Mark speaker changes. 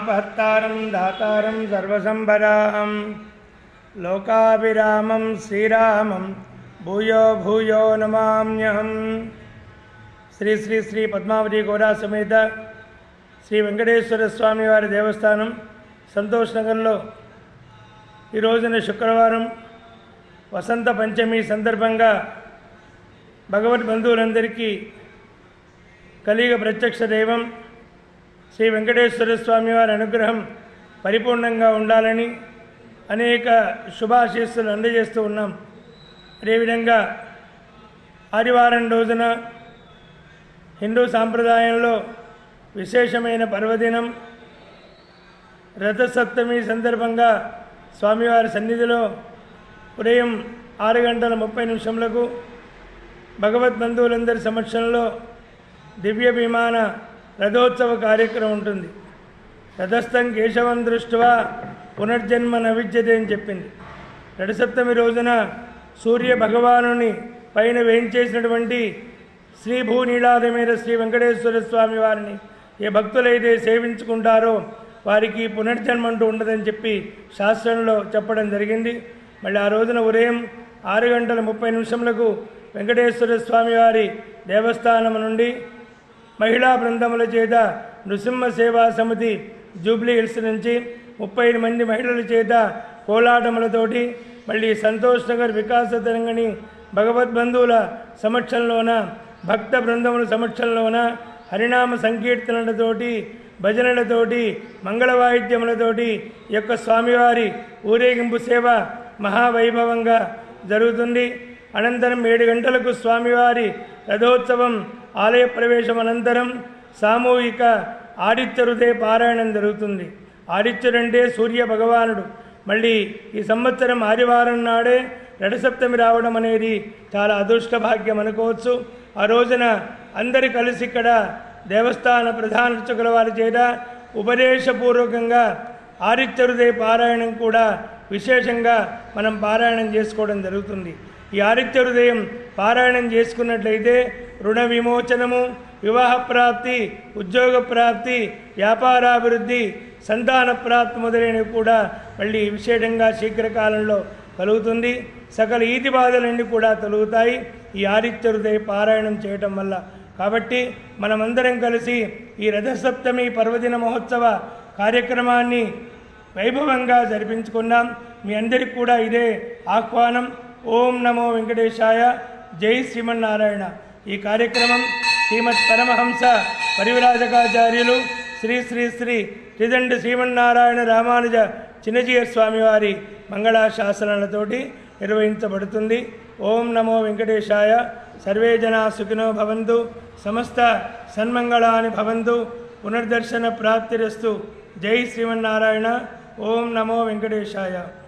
Speaker 1: ఆపదామపహర్తారం దాతారం సర్వసంపదాం లోకాభిరామం శ్రీరామం భూయో భూయో నమామ్యహం శ్రీ శ్రీ శ్రీ పద్మావతి గోరా సమేత శ్రీ వెంకటేశ్వర స్వామి వారి దేవస్థానం సంతోష్ నగర్లో ఈ రోజున శుక్రవారం వసంత పంచమి సందర్భంగా భగవద్ బంధువులందరికీ కలిగ ప్రత్యక్ష దైవం శ్రీ వెంకటేశ్వర స్వామి వారి అనుగ్రహం పరిపూర్ణంగా ఉండాలని అనేక శుభాశీస్సులు అందజేస్తూ ఉన్నాం. అదేవిధంగా ఆదివారం రోజున హిందూ సాంప్రదాయంలో విశేషమైన పర్వదినం. రథసప్తమి సందర్భంగా స్వామివారి సన్నిధిలో ఉదయం ఆరు గంటల ముప్పై నిమిషములకు భగవద్ బంధువులందరి సమక్షంలో దివ్య విమాన రథోత్సవ కార్యక్రమం ఉంటుంది. రథస్థం కేశవం దృష్ట్యా పునర్జన్మ నవిద్యతే అని చెప్పింది. రథసప్తమి రోజున సూర్య భగవానుని పైన వేయించేసినటువంటి శ్రీ భూనీలాదమైన శ్రీ వెంకటేశ్వర స్వామి వారిని ఏ భక్తులైతే సేవించుకుంటారో వారికి పునర్జన్మ అంటూ ఉండదని చెప్పి శాస్త్రంలో చెప్పడం జరిగింది. మళ్ళీ ఆ రోజున ఉదయం ఆరు గంటల ముప్పై నిమిషములకు వెంకటేశ్వర స్వామివారి దేవస్థానం నుండి మహిళా బృందముల చేత నృసింహ సేవా సమితి జూబ్లీ హిల్స్ నుంచి ముప్పై మంది మహిళల చేత కోలాటములతోటి మళ్ళీ సంతోష్ నగర్ వికాస తెలంగాణ భగవద్బంధువుల సమక్షంలోన భక్త బృందముల సమక్షంలోన హరినామ సంకీర్తనలతోటి భజనలతోటి మంగళవాయిద్యములతోటి యొక్క స్వామివారి ఊరేగింపు సేవ మహావైభవంగా జరుగుతుంది. అనంతరం ఏడు గంటలకు స్వామివారి రథోత్సవం ఆలయ ప్రవేశం అనంతరం సామూహిక ఆదిత్య హృదయ పారాయణం జరుగుతుంది. ఆదిత్యుడంటే సూర్య భగవానుడు. మళ్ళీ ఈ సంవత్సరం ఆదివారం నాడే రథసప్తమి రావడం అనేది చాలా అదృష్ట భాగ్యం అనుకోవచ్చు. ఆ రోజున అందరు కలిసి ఇక్కడ దేవస్థాన ప్రధాన అర్చకుల వారి చేత ఉపదేశపూర్వకంగా ఆదిత్యరుదే హృదయ పారాయణం కూడా విశేషంగా మనం పారాయణం చేసుకోవడం జరుగుతుంది. ఈ ఆదిత్య హృదయం పారాయణం చేసుకున్నట్లయితే రుణ విమోచనము వివాహ ప్రాప్తి ఉద్యోగ ప్రాప్తి వ్యాపారాభివృద్ధి సంతాన ప్రాప్తి మొదలైనవి కూడా మళ్ళీ విశేషంగా శీఘ్రకాలంలో కలుగుతుంది. సకల ఈతి బాధలన్నీ కూడా తొలుగుతాయి. ఈ ఆదిత్య హృదయ పారాయణం చేయటం వల్ల. కాబట్టి మనమందరం కలిసి ఈ రథసప్తమి పర్వదిన మహోత్సవ కార్యక్రమాన్ని వైభవంగా జరిపించుకున్నాం. మీ అందరికీ కూడా ఇదే ఆహ్వానం. ఓం నమో వెంకటేశాయ. జై శ్రీమన్నారాయణ. ఈ కార్యక్రమం శ్రీమద్ పరమహంస పరివిరాజకాచార్యులు శ్రీ శ్రీ శ్రీ త్రిదండ శ్రీమన్నారాయణ రామానుజ చిన్నజీయ స్వామివారి మంగళాశాసనాలతోటి నిర్వహించబడుతుంది. ఓం నమో వెంకటేశాయ. సర్వే జనా సుఖినో భవంతు. సమస్త సన్మంగళాని భవంతు. పునర్దర్శన ప్రాప్తిరస్తు. జై శ్రీమన్నారాయణ. ఓం నమో వెంకటేశాయ.